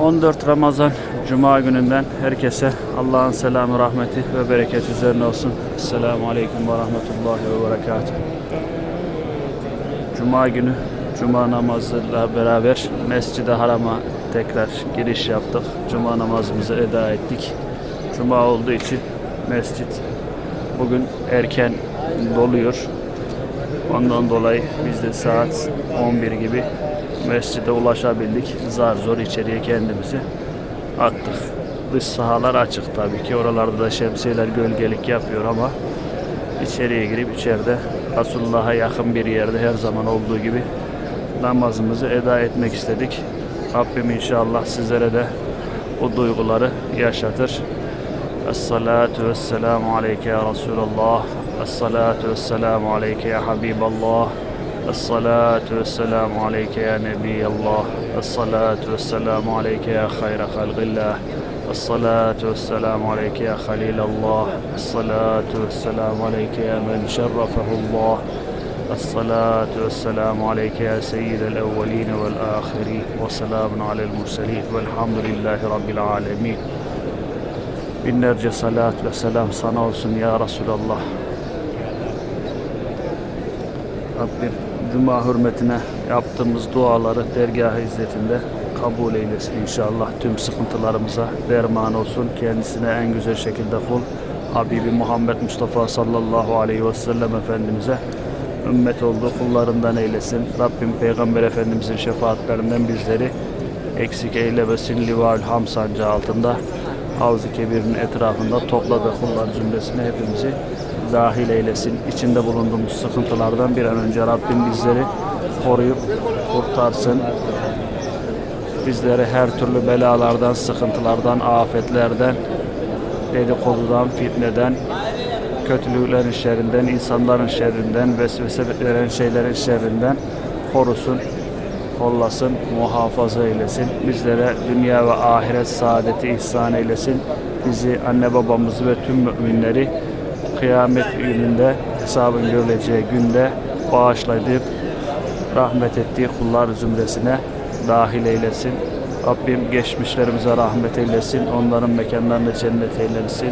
14 Ramazan Cuma gününden herkese Allah'ın selamı, rahmeti ve bereketi üzerine olsun. Esselamu Aleyküm ve Rahmetullahi ve Berekatuhu. Cuma günü Cuma namazıyla beraber Mescid-i Haram'a tekrar giriş yaptık. Cuma namazımızı eda ettik. Cuma olduğu için mescit bugün erken doluyor. Ondan dolayı biz de saat 11 gibi mescide ulaşabildik. Zar zor içeriye kendimizi attık. Dış sahalar açık tabii ki. Oralarda da şemsiyeler gölgelik yapıyor ama içeriye girip içeride Resulullah'a yakın bir yerde her zaman olduğu gibi namazımızı eda etmek istedik. Rabbim inşallah sizlere de o duyguları yaşatır. Es-salatu vesselamu aleyke ya Resulallah. Es-salatu aleyke ya Habiballah. الصلاة والسلام عليك يا نبي الله. الصلاة والسلام عليك يا خير خلق الله. الصلاة والسلام عليك يا خليل الله. الصلاة والسلام عليك يا من شرفه الله. الصلاة والسلام عليك يا سيد الأولين والآخرين. وسلام على المرسلين. والحمد لله رب العالمين. Binlerce salat ve selam sana olsun ya Resulallah. Rabbim Cuma hürmetine yaptığımız duaları dergah izzetinde kabul eylesin inşallah. Tüm sıkıntılarımıza derman olsun. Kendisine en güzel şekilde kul. Habibi Muhammed Mustafa sallallahu aleyhi ve sellem Efendimiz'e ümmet olduğu kullarından eylesin. Rabbim Peygamber Efendimiz'in şefaatlerinden bizleri eksik eylemesin. Livaül Ham sancağı altında Havz-ı Kebir'in etrafında topladığı kullar cümlesine hepimizi dahil eylesin. İçinde bulunduğumuz sıkıntılardan bir an önce Rabbim bizleri koruyup kurtarsın. Bizleri her türlü belalardan, sıkıntılardan, afetlerden, dedikodudan, fitneden, kötülüklerin şerrinden, insanların şerrinden, vesvese veren şeylerin şerrinden korusun, kollasın, muhafaza eylesin. Bizlere dünya ve ahiret saadeti ihsan eylesin. Bizi, anne babamızı ve tüm müminleri kıyamet gününde, hesabın görüleceği günde bağışlayıp rahmet ettiği kullar zümresine dahil eylesin. Rabbim geçmişlerimize rahmet eylesin. Onların mekanlarını cennet eylesin.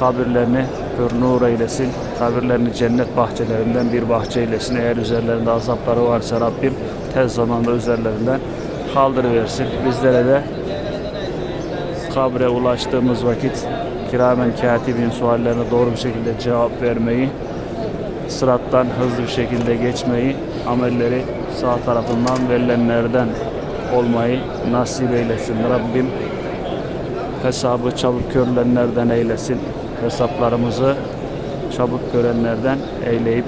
Kabirlerini pür nur eylesin. Kabirlerini cennet bahçelerinden bir bahçe eylesin. Eğer üzerlerinde azapları varsa Rabbim tez zamanda üzerlerinden kaldırıversin. Bizlere de kabre ulaştığımız vakit kiramen katibin suallerine doğru bir şekilde cevap vermeyi, sırattan hızlı bir şekilde geçmeyi, amelleri sağ tarafından verilenlerden olmayı nasip eylesin. Rabbim hesabı çabuk görülenlerden eylesin. Hesaplarımızı çabuk görenlerden eyleyip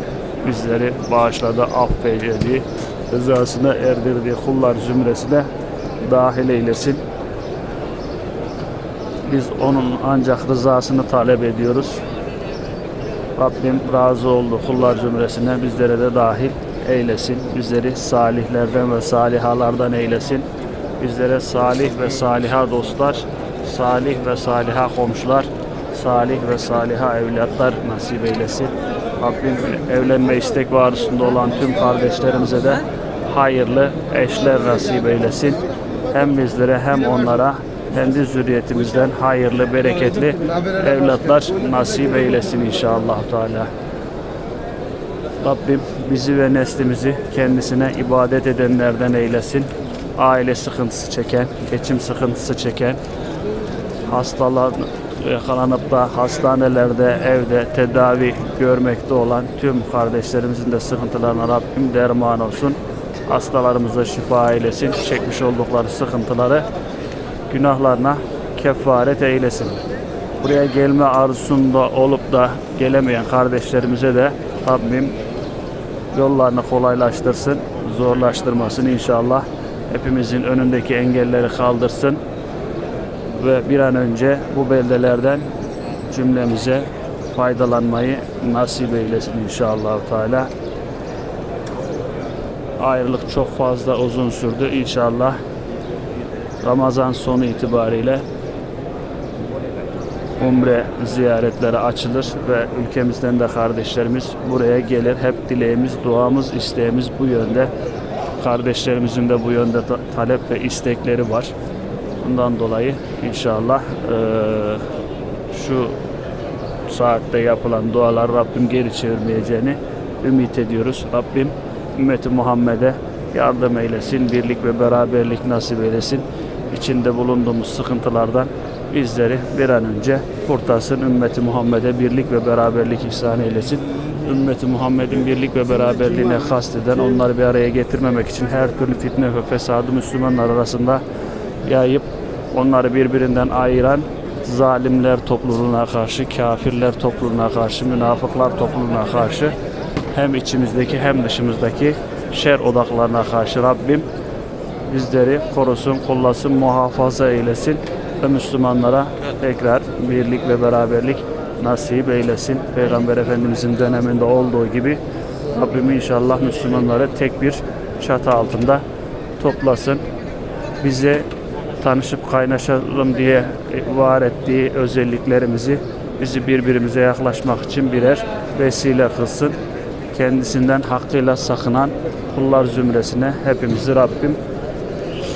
bizleri bağışladı, affeyledi, rızasına erdirdiği kullar zümresine dahil eylesin. Biz onun ancak rızasını talep ediyoruz. Rabbim razı oldu kullar cümlesine bizlere de dahil eylesin. Bizleri salihlerden ve salihalardan eylesin. Bizlere salih ve saliha dostlar, salih ve saliha komşular, salih ve saliha evlatlar nasip eylesin. Rabbim evlenme istek varusunda olan tüm kardeşlerimize de hayırlı eşler nasip eylesin. Hem bizlere hem onlara kendi zürriyetimizden hayırlı, bereketli evlatlar nasip eylesin inşallah Teala. Rabbim bizi ve neslimizi kendisine ibadet edenlerden eylesin. Aile sıkıntısı çeken, geçim sıkıntısı çeken, hastalar yakalanıp da hastanelerde, evde tedavi görmekte olan tüm kardeşlerimizin de sıkıntılarına Rabbim derman olsun. Hastalarımıza şifa eylesin. Çekmiş oldukları sıkıntıları günahlarına kefaret eylesin. Buraya gelme arzusunda olup da gelemeyen kardeşlerimize de Rabbim yollarını kolaylaştırsın, zorlaştırmasın inşallah. Hepimizin önündeki engelleri kaldırsın ve bir an önce bu beldelerden cümlemize faydalanmayı nasip eylesin inşallah Teala. Ayrılık çok fazla uzun sürdü inşallah. Ramazan sonu itibariyle umre ziyaretleri açılır ve ülkemizden de kardeşlerimiz buraya gelir. Hep dileğimiz, duamız, isteğimiz bu yönde. Kardeşlerimizin de bu yönde ta- talep ve istekleri var. Bundan dolayı inşallah eee, şu saatte yapılan dualar Rabbim geri çevirmeyeceğini ümit ediyoruz. Rabbim ümmeti Muhammed'e yardım eylesin, birlik ve beraberlik nasip eylesin. İçinde bulunduğumuz sıkıntılardan bizleri bir an önce kurtarsın. Ümmeti Muhammed'e birlik ve beraberlik ihsan eylesin. Ümmeti Muhammed'in birlik ve beraberliğine kasteden onları bir araya getirmemek için her türlü fitne ve fesadı Müslümanlar arasında yayıp onları birbirinden ayıran zalimler topluluğuna karşı, kafirler topluluğuna karşı, münafıklar topluluğuna karşı hem içimizdeki hem dışımızdaki şer odaklarına karşı Rabbim bizleri korusun, kollasın, muhafaza eylesin ve Müslümanlara tekrar birlik ve beraberlik nasip eylesin. Peygamber Efendimizin döneminde olduğu gibi Rabbim inşallah Müslümanları tek bir çatı altında toplasın. Bize tanışıp kaynaşalım diye var ettiği özelliklerimizi bizi birbirimize yaklaşmak için birer vesile kılsın. Kendisinden hakkıyla sakınan kullar zümresine hepimizi Rabbim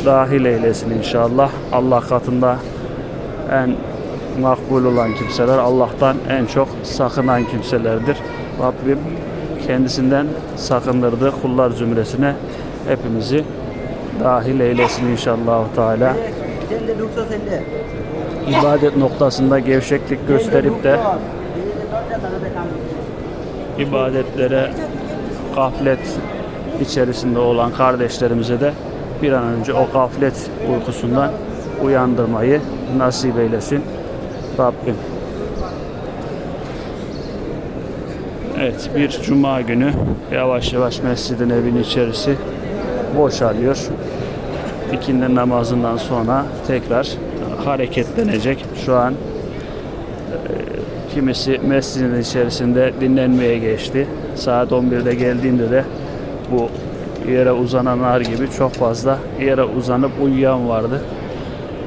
dahil eylesin inşallah. Allah katında en makbul olan kimseler Allah'tan en çok sakınan kimselerdir. Rabbim kendisinden sakındırdığı kullar zümresine hepimizi dahil eylesin inşallah Teala. İbadet noktasında gevşeklik gösterip de ibadetlere gaflet içerisinde olan kardeşlerimize de bir an önce o gaflet uykusundan uyandırmayı nasip eylesin Rabbim. Evet bir cuma günü yavaş yavaş mescidin evin içerisi boşalıyor. İkindi namazından sonra tekrar hareketlenecek. Şu an Kimisi mescidin içerisinde dinlenmeye geçti. Saat 11'de geldiğinde de bu yere uzananlar gibi çok fazla yere uzanıp uyuyan vardı.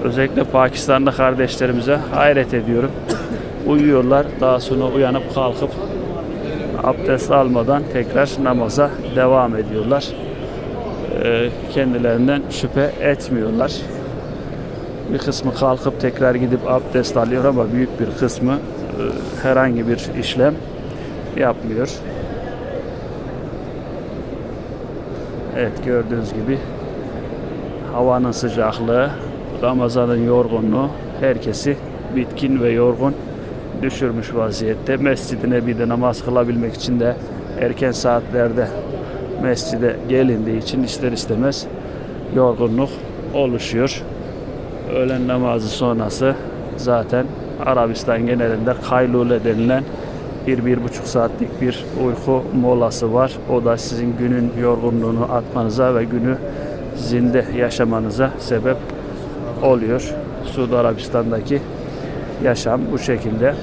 Özellikle Pakistan'da kardeşlerimize hayret ediyorum. Uyuyorlar, daha sonra uyanıp kalkıp abdest almadan tekrar namaza devam ediyorlar. Ee, kendilerinden şüphe etmiyorlar. Bir kısmı kalkıp tekrar gidip abdest alıyor ama büyük bir kısmı e, herhangi bir işlem yapmıyor. Evet gördüğünüz gibi havanın sıcaklığı, Ramazan'ın yorgunluğu herkesi bitkin ve yorgun düşürmüş vaziyette. Mescidine bir de namaz kılabilmek için de erken saatlerde mescide gelindiği için ister istemez yorgunluk oluşuyor. Öğlen namazı sonrası zaten Arabistan genelinde kaylule denilen bir, bir buçuk saatlik bir uyku molası var. O da sizin günün yorgunluğunu atmanıza ve günü zinde yaşamanıza sebep oluyor. Suudi Arabistan'daki yaşam bu şekilde.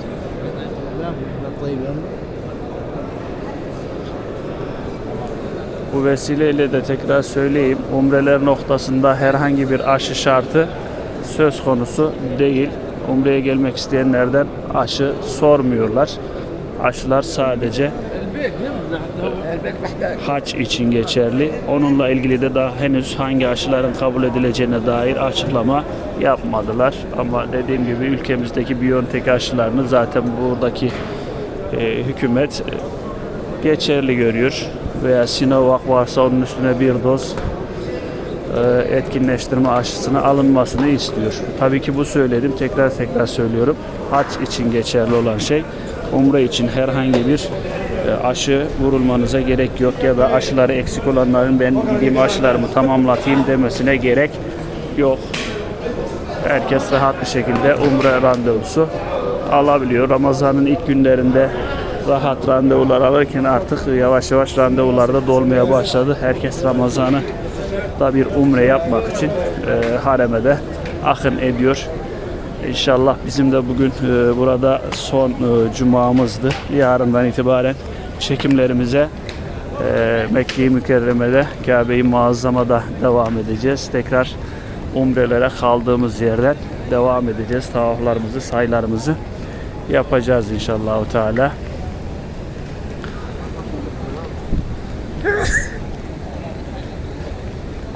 Bu vesileyle de tekrar söyleyeyim. Umreler noktasında herhangi bir aşı şartı söz konusu değil. Umre'ye gelmek isteyenlerden aşı sormuyorlar. Aşılar sadece haç için geçerli. Onunla ilgili de daha henüz hangi aşıların kabul edileceğine dair açıklama yapmadılar. Ama dediğim gibi ülkemizdeki Biontech aşılarını zaten buradaki e, hükümet e, geçerli görüyor. Veya Sinovac varsa onun üstüne bir doz e, etkinleştirme aşısını alınmasını istiyor. Tabii ki bu söyledim. Tekrar tekrar söylüyorum. Haç için geçerli olan şey umre için herhangi bir e, aşı vurulmanıza gerek yok ya da aşıları eksik olanların ben gideyim aşılarımı tamamlatayım demesine gerek yok. Herkes rahat bir şekilde umre randevusu alabiliyor. Ramazan'ın ilk günlerinde rahat randevular alırken artık yavaş yavaş randevular da dolmaya başladı. Herkes Ramazan'ı da bir umre yapmak için e, hareme de akın ediyor. İnşallah bizim de bugün e, burada son e, cumamızdı. Yarından itibaren çekimlerimize e, Mekke-i Mükerreme'de Kabe-i Muazzama'da devam edeceğiz. Tekrar umrelere kaldığımız yerden devam edeceğiz. Tavaflarımızı, sayılarımızı yapacağız inşallah Teala.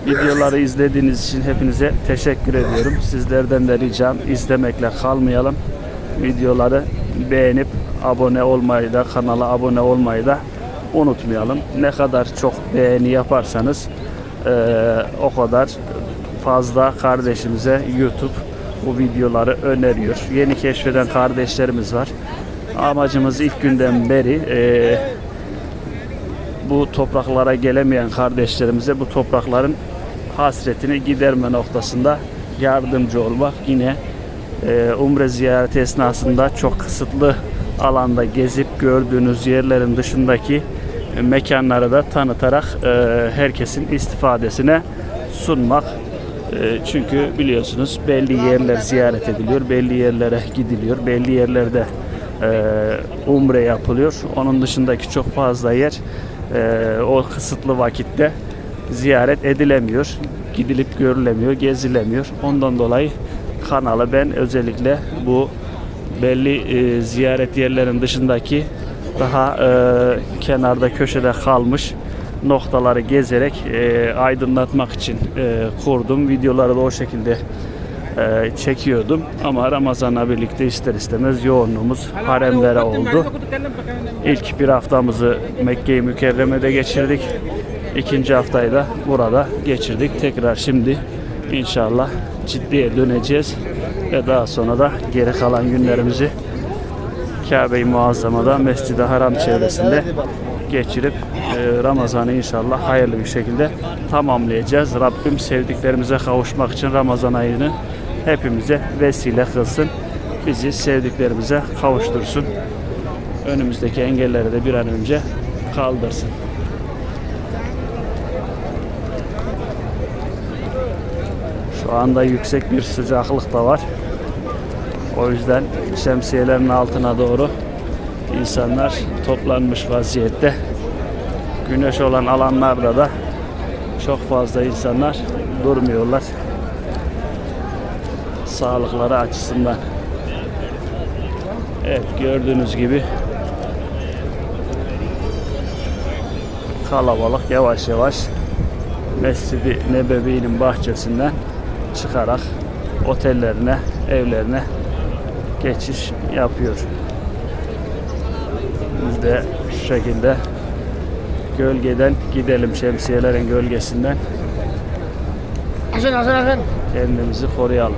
Videoları izlediğiniz için hepinize teşekkür ediyorum. Sizlerden de ricam izlemekle kalmayalım. Videoları beğenip abone olmayı da kanala abone olmayı da unutmayalım. Ne kadar çok beğeni yaparsanız eee, o kadar fazla kardeşimize YouTube bu videoları öneriyor. Yeni keşfeden kardeşlerimiz var. Amacımız ilk günden beri eee, bu topraklara gelemeyen kardeşlerimize bu toprakların hasretini giderme noktasında yardımcı olmak. Yine e, umre ziyareti esnasında çok kısıtlı alanda gezip gördüğünüz yerlerin dışındaki e, mekanları da tanıtarak e, herkesin istifadesine sunmak. E, çünkü biliyorsunuz belli yerler ziyaret ediliyor, belli yerlere gidiliyor, belli yerlerde e, umre yapılıyor. Onun dışındaki çok fazla yer e, o kısıtlı vakitte ziyaret edilemiyor, gidilip görülemiyor, gezilemiyor. Ondan dolayı kanalı ben özellikle bu belli e, ziyaret yerlerin dışındaki daha e, kenarda köşede kalmış noktaları gezerek e, aydınlatmak için e, kurdum. Videoları da o şekilde e, çekiyordum. Ama Ramazan'la birlikte ister istemez yoğunluğumuz haremlere oldu. İlk bir haftamızı Mekke-i Mükerreme'de geçirdik. İkinci haftayı da burada geçirdik. Tekrar şimdi inşallah ciddiye döneceğiz. Ve daha sonra da geri kalan günlerimizi Kabe-i Muazzama'da Mescid-i Haram çevresinde geçirip e, Ramazan'ı inşallah hayırlı bir şekilde tamamlayacağız. Rabbim sevdiklerimize kavuşmak için Ramazan ayını hepimize vesile kılsın. Bizi sevdiklerimize kavuştursun. Önümüzdeki engelleri de bir an önce kaldırsın. Şu anda yüksek bir sıcaklık da var. O yüzden şemsiyelerin altına doğru insanlar toplanmış vaziyette. Güneş olan alanlarda da çok fazla insanlar durmuyorlar. Sağlıkları açısından. Evet gördüğünüz gibi kalabalık yavaş yavaş Mescid-i Nebevi'nin bahçesinden çıkarak otellerine, evlerine geçiş yapıyor. Biz de şu şekilde gölgeden gidelim şemsiyelerin gölgesinden Hasan Hasan Hasan. kendimizi koruyalım.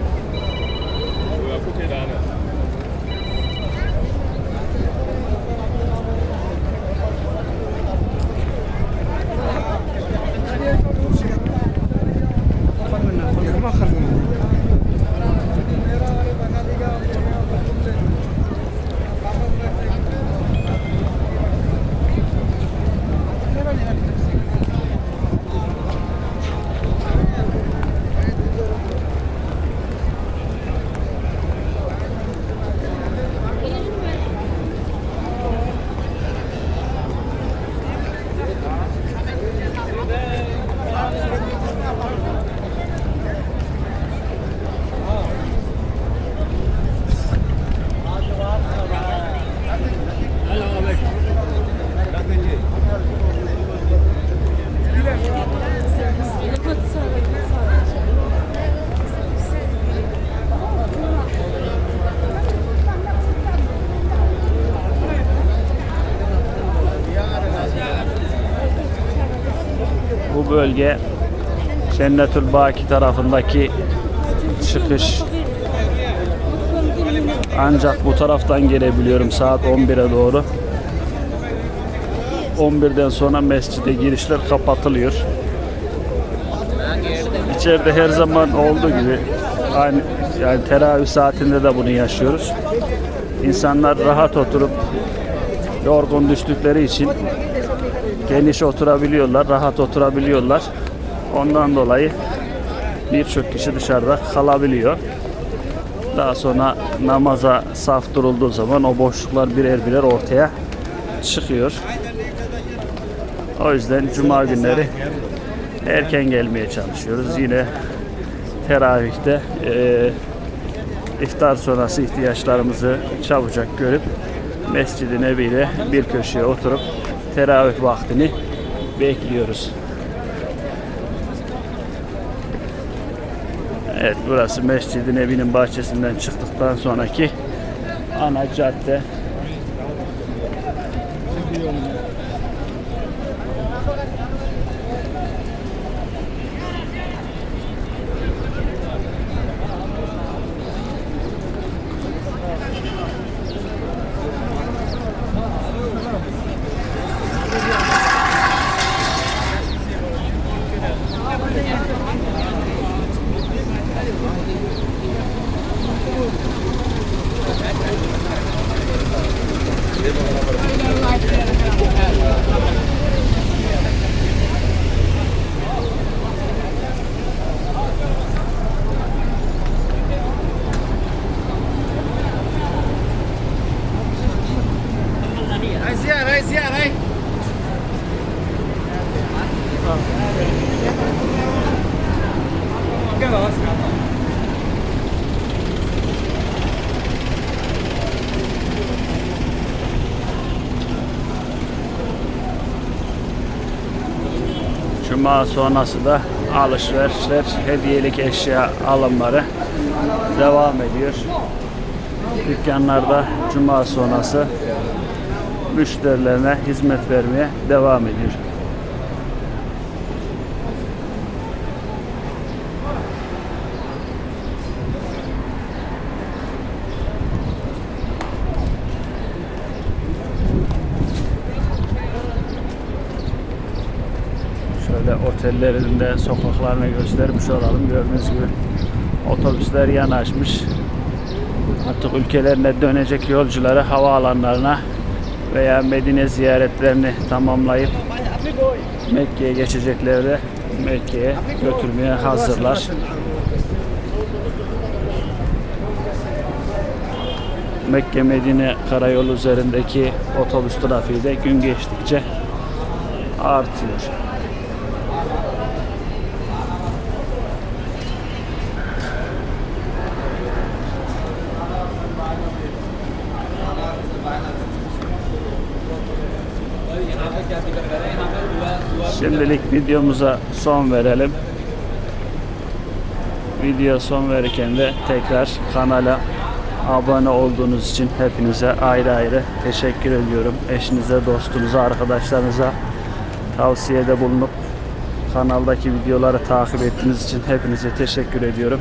Bu bölge Cennetül Baki tarafındaki çıkış ancak bu taraftan gelebiliyorum saat 11'e doğru. 11'den sonra mescide girişler kapatılıyor. İçeride her zaman olduğu gibi aynı yani teravih saatinde de bunu yaşıyoruz. İnsanlar rahat oturup yorgun düştükleri için geniş oturabiliyorlar, rahat oturabiliyorlar. Ondan dolayı birçok kişi dışarıda kalabiliyor. Daha sonra namaza saf durulduğu zaman o boşluklar birer birer ortaya çıkıyor. O yüzden cuma günleri erken gelmeye çalışıyoruz. Yine teravihte eee iftar sonrası ihtiyaçlarımızı çabucak görüp Mescid-i Nebi'de bir köşeye oturup teravih vaktini bekliyoruz. Evet burası Mescid-i Nebi'nin bahçesinden çıktıktan sonraki ana cadde. Cuma sonrası da alışverişler, hediyelik eşya alımları devam ediyor. Dükkanlarda cuma sonrası müşterilerine hizmet vermeye devam ediyor. Şöyle otellerin de sokaklarını göstermiş olalım. Gördüğünüz gibi otobüsler yanaşmış. Artık ülkelerine dönecek yolcuları havaalanlarına veya Medine ziyaretlerini tamamlayıp Mekke'ye geçecekleri de Mekke'ye götürmeye hazırlar. Mekke Medine karayolu üzerindeki otobüs trafiği de gün geçtikçe artıyor. Şimdilik videomuza son verelim. Video son verirken de tekrar kanala abone olduğunuz için hepinize ayrı ayrı teşekkür ediyorum. Eşinize, dostunuza, arkadaşlarınıza tavsiyede bulunup kanaldaki videoları takip ettiğiniz için hepinize teşekkür ediyorum.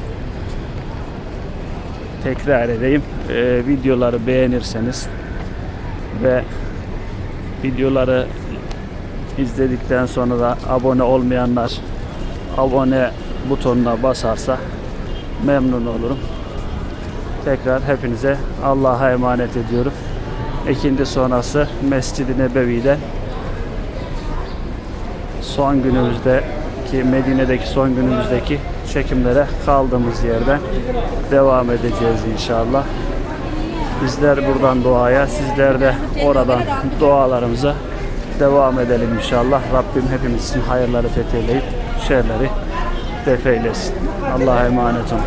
Tekrar edeyim. Ee, videoları beğenirseniz ve videoları izledikten sonra da abone olmayanlar abone butonuna basarsa memnun olurum. Tekrar hepinize Allah'a emanet ediyorum. İkindi sonrası Mescid-i Nebevi'den son günümüzdeki Medine'deki son günümüzdeki çekimlere kaldığımız yerden devam edeceğiz inşallah. Bizler buradan duaya, sizler de oradan dualarımıza devam edelim inşallah. Rabbim hepimiz için hayırları fetheyleyip şerleri defeylesin. Allah'a emanet olun.